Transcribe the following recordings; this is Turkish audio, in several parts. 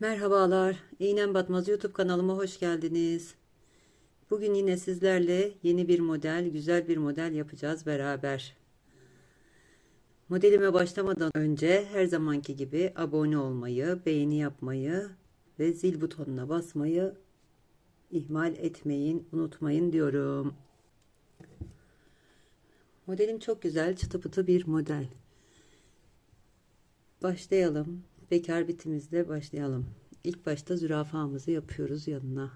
Merhabalar, İğnem Batmaz YouTube kanalıma hoş geldiniz. Bugün yine sizlerle yeni bir model, güzel bir model yapacağız beraber. Modelime başlamadan önce her zamanki gibi abone olmayı, beğeni yapmayı ve zil butonuna basmayı ihmal etmeyin, unutmayın diyorum. Modelim çok güzel, çıtı pıtı bir model. Başlayalım. Bekar bitimizle başlayalım. İlk başta zürafamızı yapıyoruz yanına.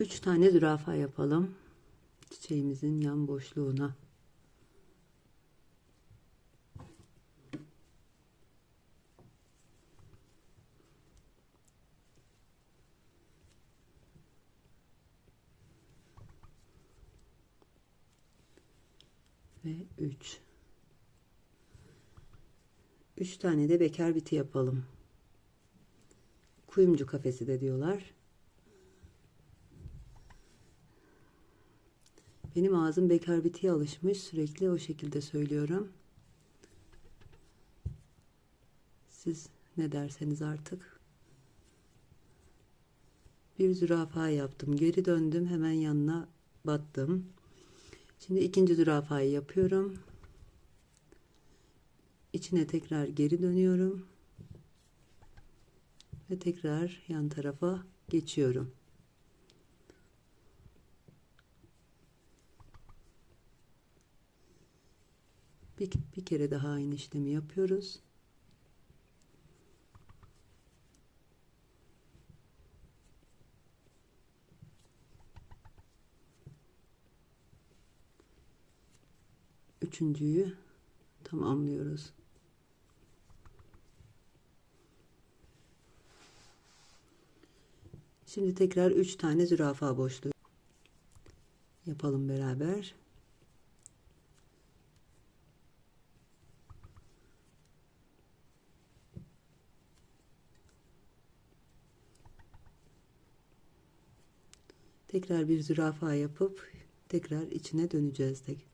Üç tane zürafa yapalım. Çiçeğimizin yan boşluğuna. Ve 3 3 tane de bekar biti yapalım. Kuyumcu kafesi de diyorlar. Benim ağzım bekar bitiye alışmış sürekli o şekilde söylüyorum. Siz ne derseniz artık. Bir zürafa yaptım geri döndüm hemen yanına battım Şimdi ikinci zürafayı yapıyorum. İçine tekrar geri dönüyorum. Ve tekrar yan tarafa geçiyorum. Bir, bir kere daha aynı işlemi yapıyoruz. Üçüncüyü tamamlıyoruz. Şimdi tekrar üç tane zürafa boşluğu yapalım beraber. Tekrar bir zürafa yapıp tekrar içine döneceğiz tek.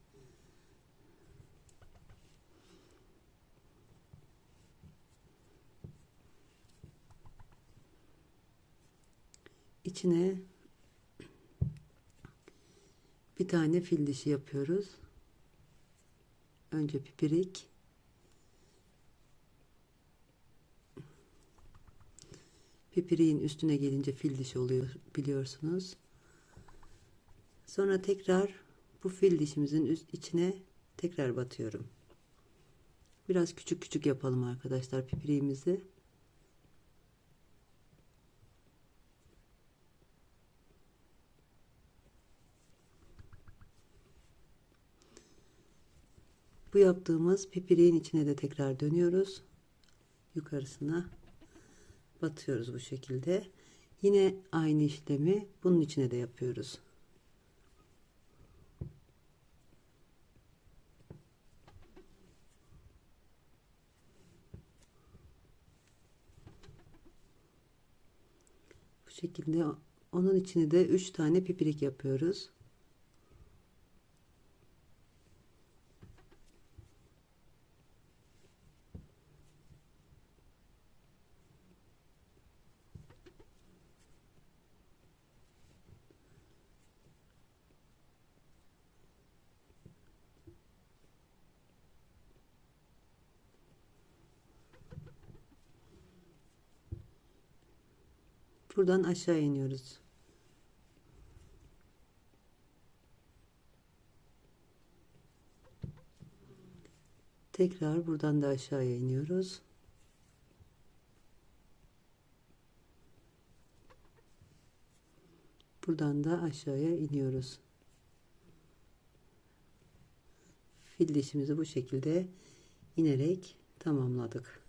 İçine bir tane fil dişi yapıyoruz. Önce pipirik. Pipiriğin üstüne gelince fil dişi oluyor biliyorsunuz. Sonra tekrar bu fil dişimizin üst içine tekrar batıyorum. Biraz küçük küçük yapalım arkadaşlar pipiriğimizi. Bu yaptığımız pipiriğin içine de tekrar dönüyoruz. Yukarısına batıyoruz bu şekilde. Yine aynı işlemi bunun içine de yapıyoruz. Bu şekilde onun içine de 3 tane pipirik yapıyoruz. Buradan aşağı iniyoruz. Tekrar buradan da aşağıya iniyoruz. Buradan da aşağıya iniyoruz. Fil dişimizi bu şekilde inerek tamamladık.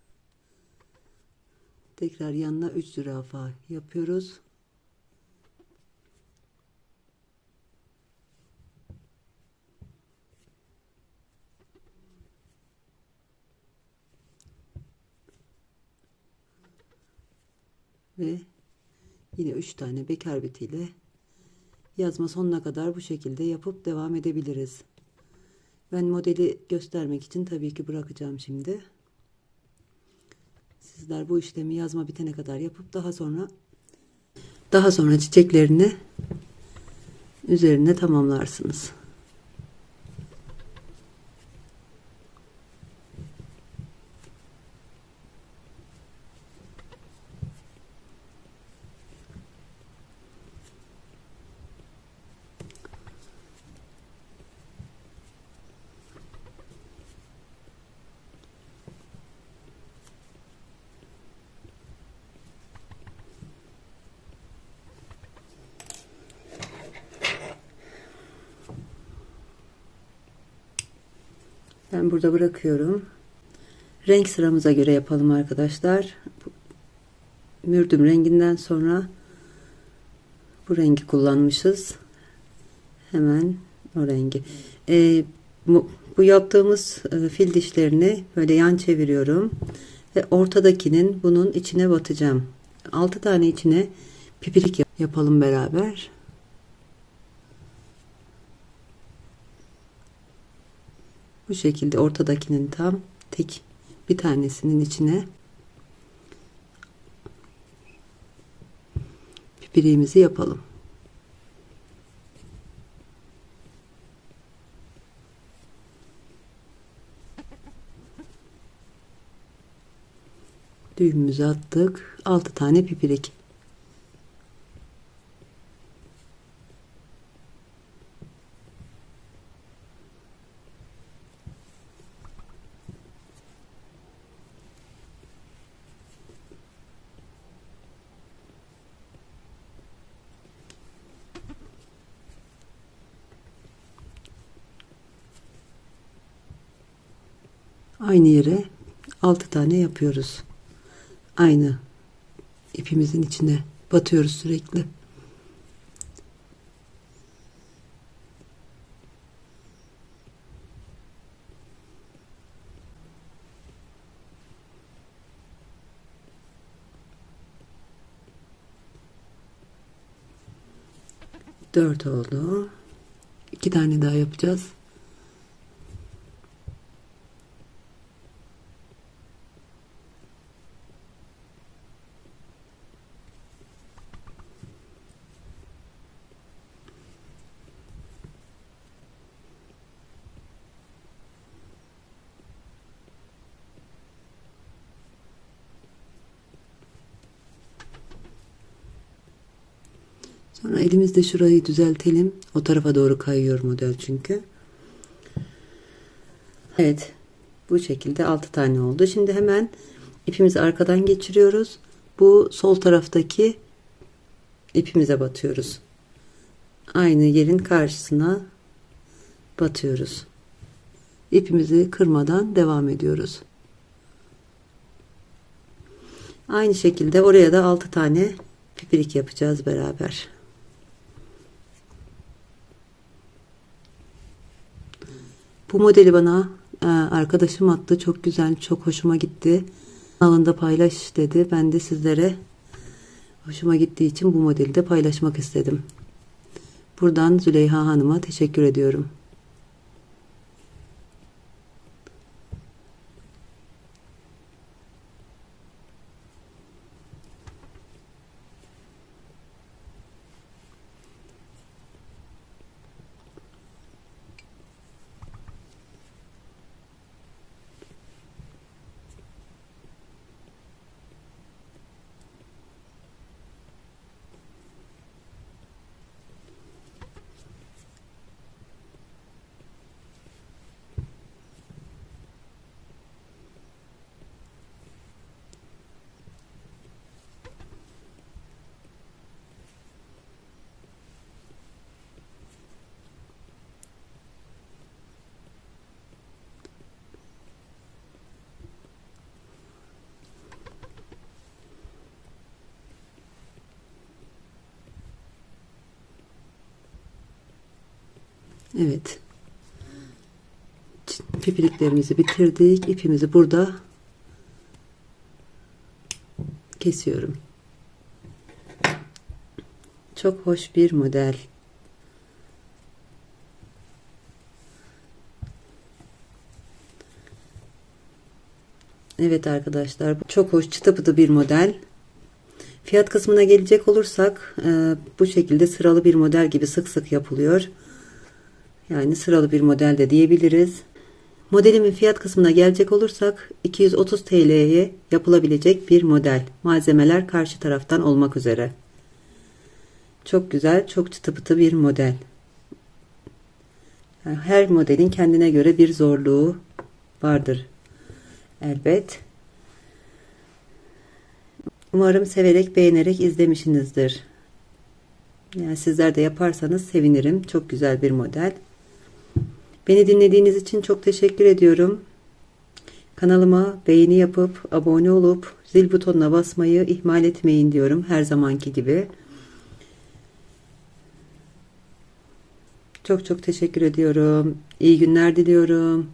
Tekrar yanına 3 zürafa yapıyoruz. Ve yine 3 tane bekar bitiyle yazma sonuna kadar bu şekilde yapıp devam edebiliriz. Ben modeli göstermek için tabii ki bırakacağım şimdi. Sizler bu işlemi yazma bitene kadar yapıp daha sonra daha sonra çiçeklerini üzerine tamamlarsınız. Ben burada bırakıyorum. Renk sıramıza göre yapalım arkadaşlar. Mürdüm renginden sonra bu rengi kullanmışız. Hemen o rengi. Ee, bu, bu yaptığımız e, fil dişlerini böyle yan çeviriyorum. Ve ortadakinin bunun içine batacağım. 6 tane içine pipirik yapalım beraber. Bu şekilde ortadakinin tam tek bir tanesinin içine pipiriğimizi yapalım. Düğümümüzü attık. 6 tane pipirik. Aynı yere 6 tane yapıyoruz. Aynı ipimizin içine batıyoruz sürekli. Dört oldu. İki tane daha yapacağız. Sonra elimizde şurayı düzeltelim. O tarafa doğru kayıyor model çünkü. Evet. Bu şekilde 6 tane oldu. Şimdi hemen ipimizi arkadan geçiriyoruz. Bu sol taraftaki ipimize batıyoruz. Aynı yerin karşısına batıyoruz. İpimizi kırmadan devam ediyoruz. Aynı şekilde oraya da 6 tane pipirik yapacağız beraber. Bu modeli bana e, arkadaşım attı. Çok güzel, çok hoşuma gitti. Alında paylaş dedi. Ben de sizlere hoşuma gittiği için bu modeli de paylaşmak istedim. Buradan Züleyha Hanım'a teşekkür ediyorum. Evet. Pipiriklerimizi bitirdik. İpimizi burada kesiyorum. Çok hoş bir model. Evet arkadaşlar çok hoş çıtı pıtı bir model. Fiyat kısmına gelecek olursak e, bu şekilde sıralı bir model gibi sık sık yapılıyor. Yani sıralı bir model de diyebiliriz. Modelimin fiyat kısmına gelecek olursak 230 TL'ye yapılabilecek bir model. Malzemeler karşı taraftan olmak üzere. Çok güzel, çok çıtı pıtı bir model. Her modelin kendine göre bir zorluğu vardır. Elbet. Umarım severek, beğenerek izlemişsinizdir. Yani sizler de yaparsanız sevinirim. Çok güzel bir model. Beni dinlediğiniz için çok teşekkür ediyorum. Kanalıma beğeni yapıp abone olup zil butonuna basmayı ihmal etmeyin diyorum her zamanki gibi. Çok çok teşekkür ediyorum. İyi günler diliyorum.